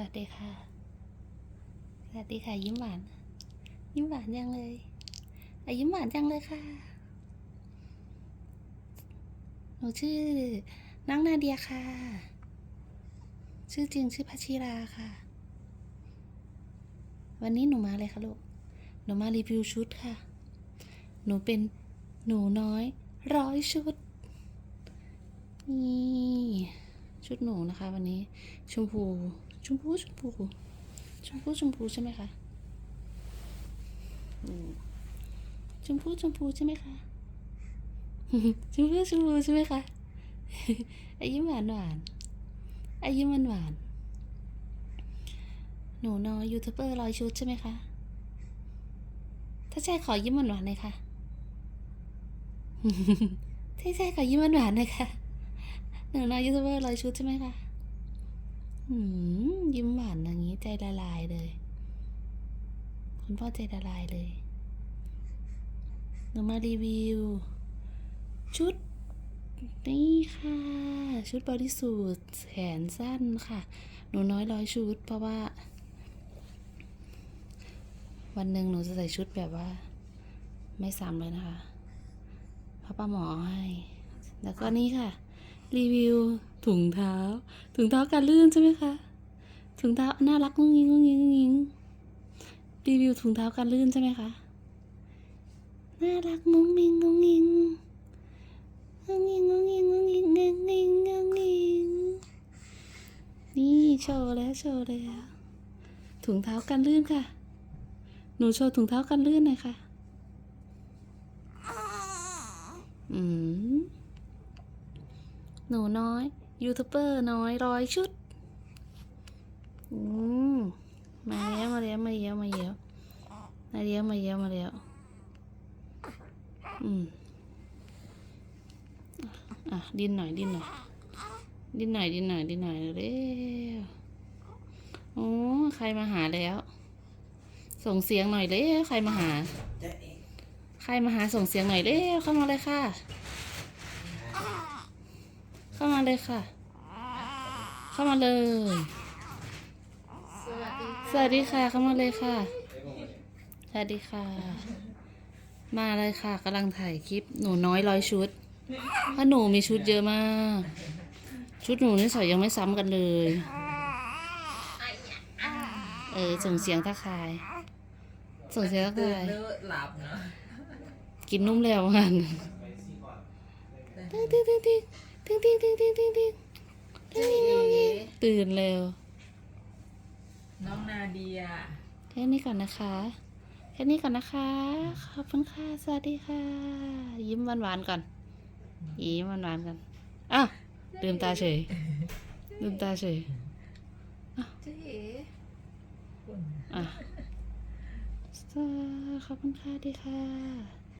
วัสดีค่ะ สวัสดีค่ะ ยิ้มหวาน ยิ้มหวานจังเลยอะยิ้มหวานจังเลยค่ะ หนูชื่อน้องนาเดียค่ะ ชื่อจริงชื่อพัชิราค่ะ วันนี้หนูมาเลยค่ะลูก หนูมารีวิวชุดค่ะ หนูเป็นหนูน้อย ร้อยชุด นี่ ชุดหนูนะคะ วันนี้ชมพู ชมพูชมพูชมพูชมพูใช่ไหมคะชมพูชมพูใช่ไหมคะชมพูชมพูใช่ไหมคะอ้ยิ้มหวานหวานอ้ยิ้มหวานหวานหนูน้อยยูทูบเบอร์ร้อยชุดใช่ไหมคะ ถ้าใช่ขอยิ้มหวานหวานๆหน่อยค่ะถ้าใช่ขอยิ้มหวานหวานๆหน่อยค่ะหนูน้อยยูทูบเบอร์ร้อยชุดใช่ไหมคะ ยิ้มหวานอย่างนี้ใจละลายเลย คุณพ่อใจละลายเลยหนูมารีวิว ชุด นี่ค่ะ ชุดบอดี้สูทแขนสั้นค่ะ หนูน้อยร้อยชุด เพราะว่า วันหนึ่งหนูจะใส่ชุดแบบว่า ไม่ซ้ำเลยนะคะพราะป้าหมอให้ แล้วก็นี่ค่ะ รีวิวถุงเท้า ถุงเท้ากันลื่นใช่ไหมคะ ถุงเท้าน่ารักงุ้งยิงงุ้งยิงงุ้งยิงรีวิวถุงเท้ากันลื่นใช่ไหมคะ น่ารักมุ้งมิงงุ้งยิงงุ้งยิงงุ้งยิงงุ้งยิงงุ้งยิงงุ้งยิงนี่โชว์แล้วโชว์แล้วถุงเท้ากันลื่นค่ะ หนูโชว์ถุงเท้ากันลื่นหน่อยค่ะ อืม หนูน้อย ยูทูบเบอร์น้อยร้อยชุด อืมมาแล้วมาแล้วมาแล้วมาแล้วมาแล้วมาแล้วมาแล้วอืมอะดินหน่อยดินหน่อยดินหน่อยดินหน่อยดินหน่อยเร็วโอ้ใครมาหาแล้ว ส่งเสียงหน่อยเร็วใครมาหา ใครมาหาส่งเสียงหน่อยเร็วเข้ามาเลยค่ะ เข้ามาเลยค่ะ เข้ามาเลยสวัสดีสวัสดีค่ะ เข้ามาเลยค่ะ สวัสดีค่ะ มาเลยค่ะกำลังถ่ายคลิปหนูน้อยร้อยชุดเพราะหนูมีชุดเยอะมาก ชุดหนูนี่ใส่ยังไม่ซ้ำกันเลย เออส่งเสียงทักทาย ส่งเสียงทักตื่นทายเลิกหลับเนาะกินนุ่มแล้วกันติ๊งติ๊งติ๊ง ติ๊งติ๊งติ๊งติ๊งติ๊งติ๊งติ๊งเจ๊เอ๋ตื่นเร็ว น้องนาเดีย แค่นี้ก่อนนะคะ แค่นี้ก่อนนะคะ ขอบคุณค่ะ สวัสดีค่ะ ยิ้มหวานๆก่อน ยิ้มหวานๆก่อนอ้าวลืมตาเฉยลืมตาเฉยเจ๊เอ๋อะขอบคุณค่ะดีค่ะ